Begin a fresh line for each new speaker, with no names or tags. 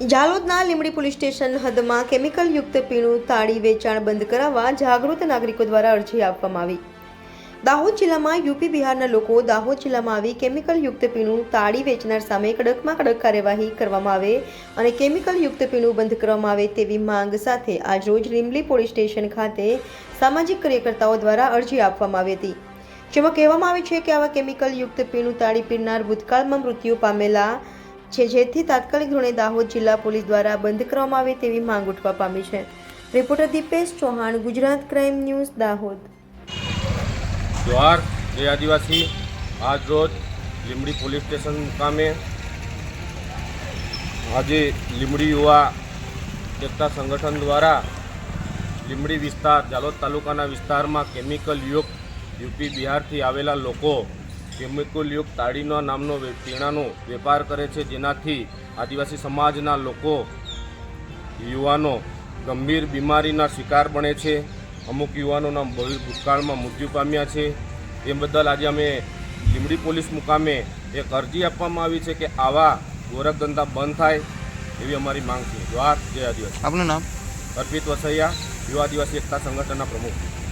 જાલોદના Limdi police station હદમાં કેમિકલયુક્ત પીણું તાળી વેચાણ બંધ કરાવવા જાગૃત નાગરિકો દ્વારા અરજી આપવામાં આવી. દાહોદ જિલ્લામાં યુપી બિહારના લોકો દાહોદ જિલ્લામાં આવી કેમિકલયુક્ત પીણું તાળી વેચનાર સામે કડકમાં કડક કાર્યવાહી કરવામાં આવે અને કેમિકલયુક્ત પીણું બંધ કરવામાં આવે તેવી માંગ સાથે આજરોજ લીમડી પોલીસ સ્ટેશન ખાતે સામાજિક કાર્યકર્તાઓ દ્વારા અરજી આપવામાં આવી હતી. જેમાં કહેવામાં આવે છે કે આવા કેમિકલયુક્ત પીણું તાળી પીનાર ભૂતકાળમાં મૃત્યુ પામેલા છે, જેથી તાત્કાલિક ધોરણે દાહોદ જિલ્લા પોલીસ દ્વારા બંધ કરવામાં આવે તેવી માંગ ઉઠવા પામી છે. Reporter Dipesh Chauhan, Gujarat crime news, Dahod.
Johar, જે આદિવાસી, આજ રોજ લીમડી પોલીસ સ્ટેશન મુકામે આજે લીમડી યુવા એકતા સંગઠન દ્વારા લીમડી વિસ્તાર, જાલોદ તાલુકાના વિસ્તારમાં કેમિકલ યુક્ત યુપી બિહારથી આવેલા લોકો કેમિકલ તાળીના નામનો પીણાનો વેપાર કરે છે. જેનાથી આદિવાસી સમાજના લોકો યુવાનો ગંભીર બીમારીના શિકાર બને છે. અમુક યુવાનોના ભૂતકાળમાં મૃત્યુ પામ્યા છે. એ બદલ આજે અમે લીમડી પોલીસ મુકામે એક અરજી આપવામાં આવી છે કે આવા ગોરખ ધંધા બંધ થાય એવી અમારી માંગ છે. જોહાર જય આદિવાસી.
આપનું નામ?
અર્પિત વસૈયા યુવા આદિવાસી એકતા સંગઠનના પ્રમુખ.